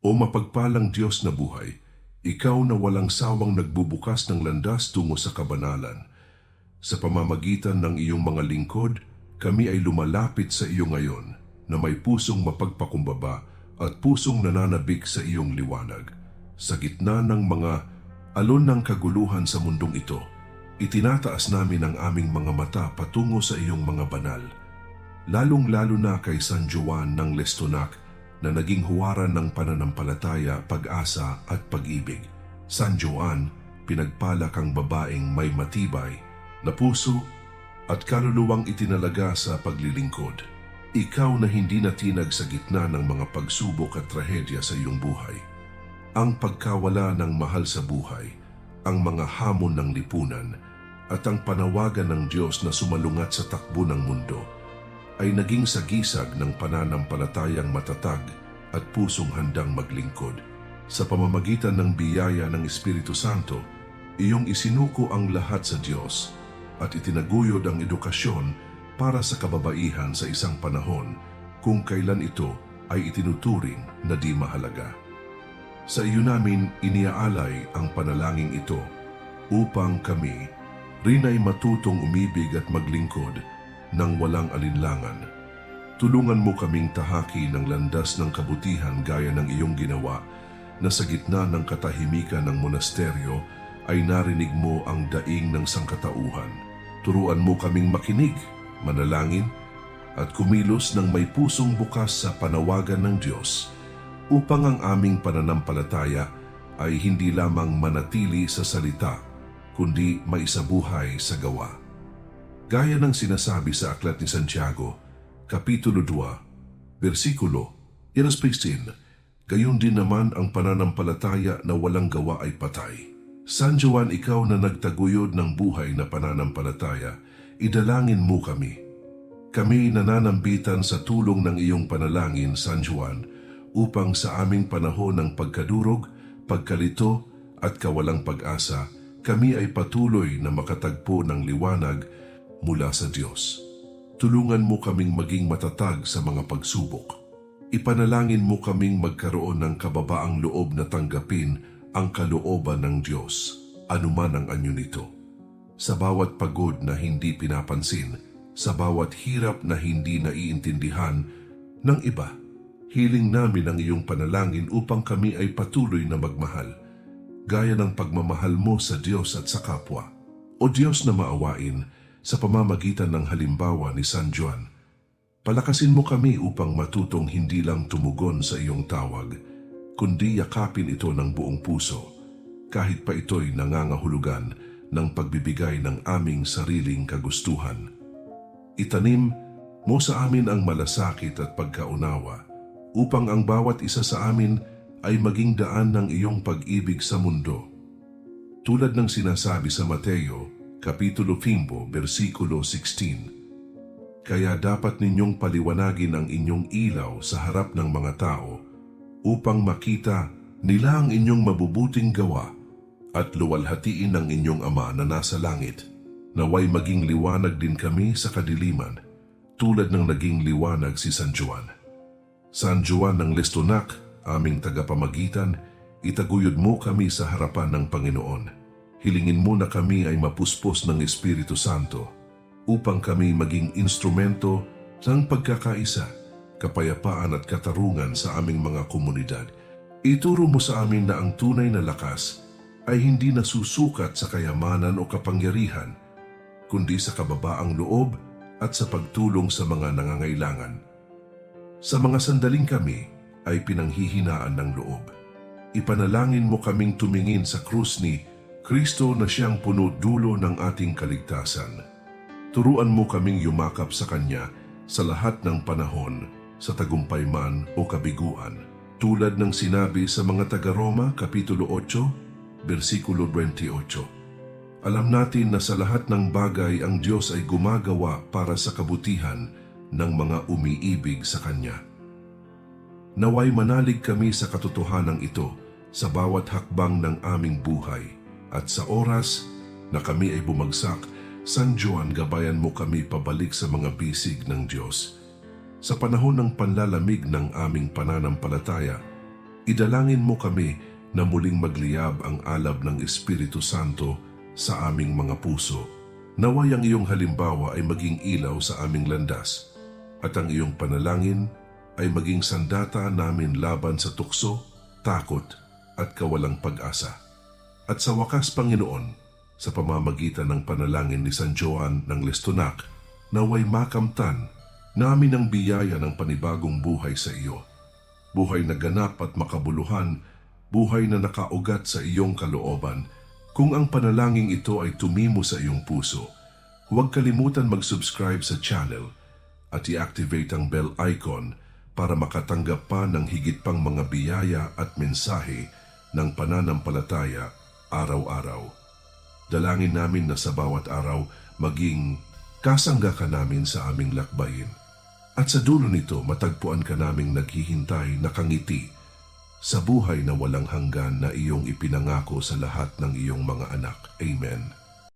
O mapagpalang Diyos na buhay, ikaw na walang sawang nagbubukas ng landas tungo sa kabanalan. Sa pamamagitan ng iyong mga lingkod, kami ay lumalapit sa iyo ngayon na may pusong mapagpakumbaba at pusong nananabik sa iyong liwanag. Sa gitna ng mga alon ng kaguluhan sa mundong ito, itinataas namin ang aming mga mata patungo sa iyong mga banal. Lalong-lalo na kay San Juan ng Lestonac na naging huwaran ng pananampalataya, pag-asa at pag-ibig. San Juan, pinagpala kang babaeng may matibay na puso at kaluluwang itinalaga sa paglilingkod. Ikaw na hindi natinag sa gitna ng mga pagsubok at trahedya sa iyong buhay. Ang pagkawala ng mahal sa buhay, ang mga hamon ng lipunan, at ang panawagan ng Diyos na sumalungat sa takbo ng mundo ay naging sagisag ng pananampalatayang matatag at pusong handang maglingkod. Sa pamamagitan ng biyaya ng Espiritu Santo, iyong isinuko ang lahat sa Diyos at itinaguyod ang edukasyon para sa kababaihan sa isang panahon kung kailan ito ay itinuturing na di mahalaga. Sa iyo namin iniaalay ang panalangin ito upang kami rin ay matutong umibig at maglingkod ng walang alinlangan. Tulungan mo kaming tahaki ng landas ng kabutihan gaya ng iyong ginawa na sa gitna ng katahimikan ng monasteryo ay narinig mo ang daing ng sangkatauhan. Turuan mo kaming makinig, manalangin, at kumilos ng may pusong bukas sa panawagan ng Diyos upang ang aming pananampalataya ay hindi lamang manatili sa salita, kundi maisabuhay sa gawa. Gaya ng sinasabi sa Aklat ni Santiago, Kapitulo 2, versikulo 15, gayon din naman ang pananampalataya na walang gawa ay patay. San Juan, ikaw na nagtaguyod ng buhay na pananampalataya, idalangin mo kami. Kami nananambitan sa tulong ng iyong panalangin, San Juan, upang sa aming panahon ng pagkadurog, pagkalito at kawalang pag-asa, kami ay patuloy na makatagpo ng liwanag mula sa Diyos. Tulungan mo kaming maging matatag sa mga pagsubok. Ipanalangin mo kaming magkaroon ng kababaang loob na tanggapin ang kalooban ng Diyos, anuman ang anyo nito. Sa bawat pagod na hindi pinapansin, sa bawat hirap na hindi naiintindihan ng iba, hiling namin ang iyong panalangin upang kami ay patuloy na magmahal, gaya ng pagmamahal mo sa Diyos at sa kapwa. O Diyos na maawain, sa pamamagitan ng halimbawa ni San Juan. Palakasin mo kami upang matutong hindi lang tumugon sa iyong tawag, kundi yakapin ito ng buong puso, kahit pa ito'y nangangahulugan ng pagbibigay ng aming sariling kagustuhan. Itanim mo sa amin ang malasakit at pagkaunawa, upang ang bawat isa sa amin ay maging daan ng iyong pag-ibig sa mundo. Tulad ng sinasabi sa Mateo Kapitulo 5, versikulo 16. Kaya dapat ninyong paliwanagin ang inyong ilaw sa harap ng mga tao upang makita nila ang inyong mabubuting gawa at luwalhatiin ang inyong Ama na nasa langit. Naway maging liwanag din kami sa kadiliman tulad ng naging liwanag si San Juan. San Juan ng Lestonac, aming tagapamagitan, itaguyod mo kami sa harapan ng Panginoon hilingin mo na kami ay mapuspos ng Espiritu Santo upang kami maging instrumento ng pagkakaisa, kapayapaan at katarungan sa aming mga komunidad. Ituro mo sa amin na ang tunay na lakas ay hindi nasusukat sa kayamanan o kapangyarihan, kundi sa kababaang loob at sa pagtulong sa mga nangangailangan. Sa mga sandaling kami ay pinanghihinaan ng loob. Ipanalangin mo kaming tumingin sa krus ni Kristo na siyang puno dulo ng ating kaligtasan. Turuan mo kaming yumakap sa Kanya sa lahat ng panahon, sa tagumpay man o kabiguan. Tulad ng sinabi sa mga taga-Roma, Kapitulo 8, versikulo 28. Alam natin na sa lahat ng bagay ang Diyos ay gumagawa para sa kabutihan ng mga umiibig sa Kanya. Naway manalig kami sa katotohanan ito sa bawat hakbang ng aming buhay at sa oras na kami ay bumagsak, San Juan gabayan mo kami pabalik sa mga bisig ng Diyos. Sa panahon ng panlalamig ng aming pananampalataya, Idalangin mo kami na muling magliyab ang alab ng Espiritu Santo sa aming mga puso. Naway ang iyong halimbawa ay maging ilaw sa aming landas at ang iyong panalangin ay maging sandata namin laban sa tukso, takot at kawalang pag-asa. At sa wakas, Panginoon, sa pamamagitan ng panalangin ni San Joan ng Listonac, naway makamtan namin ang biyaya ng panibagong buhay sa iyo. Buhay na ganap at makabuluhan, buhay na nakaugat sa iyong kalooban. Kung ang panalangin ito ay tumimo sa iyong puso, huwag kalimutan mag-subscribe sa channel at i-activate ang bell icon para makatanggap pa ng higit pang mga biyaya at mensahe ng pananampalataya araw-araw. Dalangin namin na sa bawat araw maging kasangga ka namin sa aming lakbayin. At sa dulo nito matagpuan ka naming naghihintay nakangiti sa buhay na walang hanggan na iyong ipinangako sa lahat ng iyong mga anak. Amen.